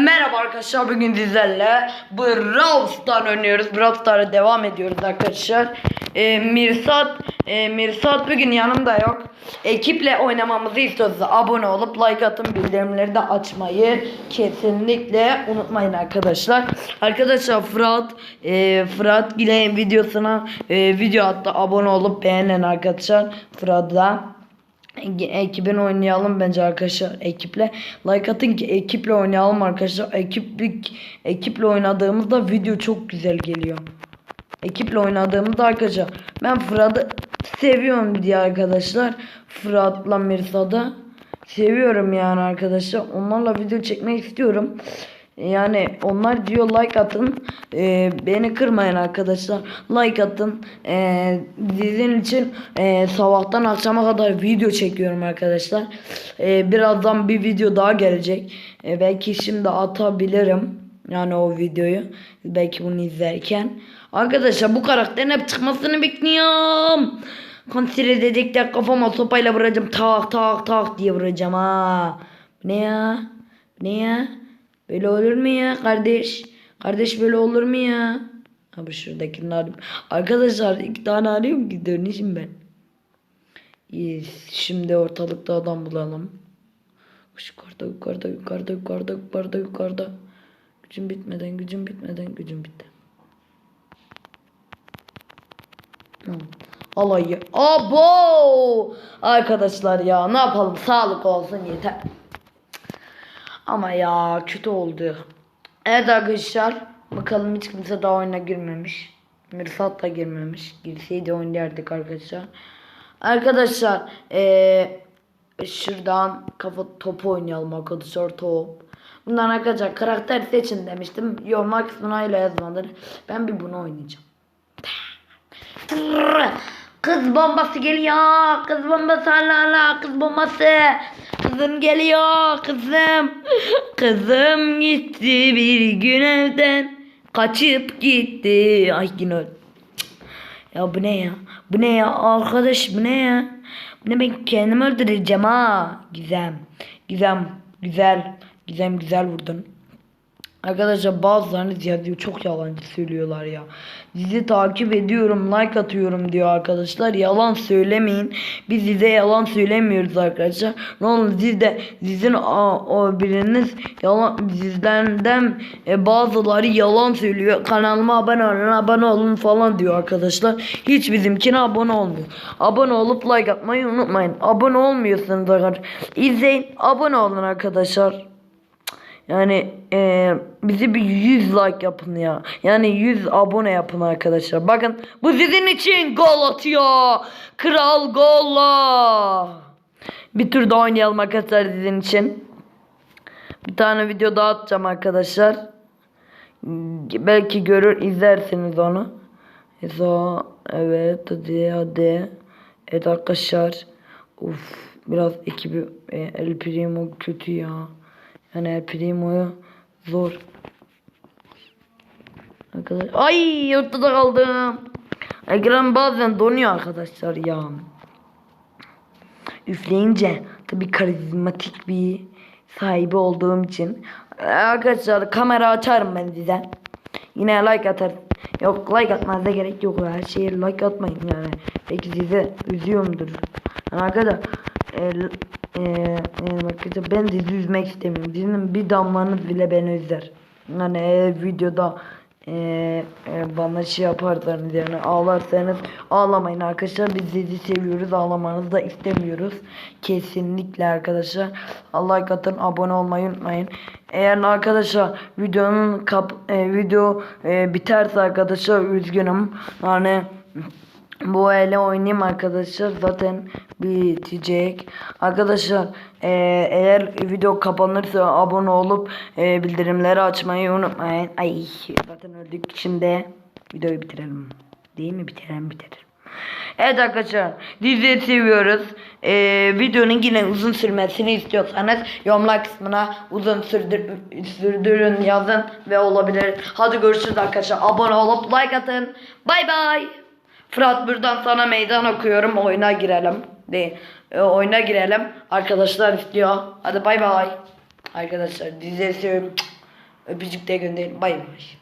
merhaba arkadaşlar bugün sizlerle Brawl Star oynuyoruz. Brawl Star'a devam ediyoruz arkadaşlar. Ee, Mirsat e, Mirsat bugün yanımda yok. Ekiple oynamamızı istiyorsanız abone olup like atın bildirimleri de açmayı kesinlikle unutmayın arkadaşlar. Arkadaşlar Fırat e, Fırat ile videosuna e, video attı abone olup beğenin arkadaşlar. Fırat'la ekibin oynayalım bence arkadaşlar ekiple. Like atın ki ekiple oynayalım arkadaşlar. Ekip ekiple oynadığımızda video çok güzel geliyor. Ekiple oynadığımızda arkadaşlar ben Fırat'ı seviyorum diye arkadaşlar. Fırat'la Mirsa'da seviyorum yani arkadaşlar. Onlarla video çekmek istiyorum yani onlar diyor like atın. Ee, beni kırmayın arkadaşlar. Like atın. Ee, sizin için ee, sabahtan akşama kadar video çekiyorum arkadaşlar. Ee, birazdan bir video daha gelecek. Ee, belki şimdi atabilirim. Yani o videoyu. Belki bunu izlerken. Arkadaşlar bu karakterin hep çıkmasını bekliyorum. Konser edecekler kafama sopayla vuracağım. Tak tak tak diye vuracağım ha. Ne ya? Ne ya Böyle olur mu ya kardeş? Kardeş böyle olur mu ya? Abi şuradakini arayayım. Arkadaşlar iki tane arıyorum ki dönüşüm ben. Şimdi ortalıkta adam bulalım. Yukarıda yukarıda yukarıda yukarıda yukarıda yukarıda. Gücüm bitmeden gücüm bitmeden gücüm bitti. Alayı. Abo! Arkadaşlar ya ne yapalım sağlık olsun yeter. Ama ya kötü oldu. Evet arkadaşlar. Bakalım hiç kimse daha oyuna girmemiş. Mirsat da girmemiş. Girseydi oynardık arkadaşlar. Arkadaşlar ee, şuradan kafa topu oynayalım arkadaşlar top. Bundan arkadaşlar karakter seçin demiştim. Yo Max buna ile yazmadır. Ben bir bunu oynayacağım. Kız bombası geliyor. Kız bombası hala hala kız bombası. Kızım geliyor kızım. Kızım gitti bir gün evden. Kaçıp gitti. Ay yine öldüm. Ya bu ne ya? Bu ne ya? Arkadaş bu ne ya? Bu ne ben kendimi öldüreceğim ha. Gizem. Gizem. Güzel. Gizem güzel vurdun. Arkadaşlar bazılarınız yazıyor çok yalancı söylüyorlar ya. Sizi takip ediyorum like atıyorum diyor arkadaşlar. Yalan söylemeyin. Biz size yalan söylemiyoruz arkadaşlar. Ne olur siz de sizin o, o biriniz yalan sizlerden e, bazıları yalan söylüyor. Kanalıma abone olun abone olun falan diyor arkadaşlar. Hiç bizimkine abone olmuyor. Abone olup like atmayı unutmayın. Abone olmuyorsanız arkadaşlar. İzleyin abone olun arkadaşlar. Yani e, bizi bir 100 like yapın ya. Yani 100 abone yapın arkadaşlar. Bakın bu sizin için gol atıyor. Kral golla. Bir tur daha oynayalım arkadaşlar sizin için. Bir tane video daha atacağım arkadaşlar. Belki görür izlersiniz onu. Evet hadi hadi. Evet arkadaşlar. Uf biraz ekibi e, El Primo kötü ya. Yani El Primo'yu zor. Arkadaşlar ay ortada kaldım. Ekran bazen donuyor arkadaşlar ya. Üfleyince tabi karizmatik bir sahibi olduğum için arkadaşlar kamera açarım ben size. Yine like atar. Yok like atmanıza gerek yok. Her şeye like atmayın yani. Belki size üzüyorumdur. Arkadaşlar e, e, e, ben dizi üzmek istemiyorum. Dizinin bir damlanız bile beni üzer. Yani eğer videoda e, e, bana şey yaparsanız yani ağlarsanız ağlamayın arkadaşlar. Biz dizi seviyoruz. Ağlamanızı da istemiyoruz. Kesinlikle arkadaşlar. Allah katın abone olmayı unutmayın. Eğer arkadaşlar videonun kap e, video e, biterse arkadaşlar üzgünüm. Yani bu ele oynayayım arkadaşlar zaten bitecek. Arkadaşlar e, eğer video kapanırsa abone olup e, bildirimleri açmayı unutmayın. Ay zaten öldük şimdi videoyu bitirelim. Değil mi bitirelim bitirelim. Evet arkadaşlar diziyi seviyoruz. Ee, videonun yine uzun sürmesini istiyorsanız yorumlar kısmına uzun sürdür, sürdürün yazın ve olabilir. Hadi görüşürüz arkadaşlar. Abone olup like atın. Bay bay. Fırat buradan sana meydan okuyorum. Oyuna girelim. De, e, oyuna girelim. Arkadaşlar istiyor. Hadi bay bay. Arkadaşlar seviyorum. Öpücük de gönderin. Bay bay.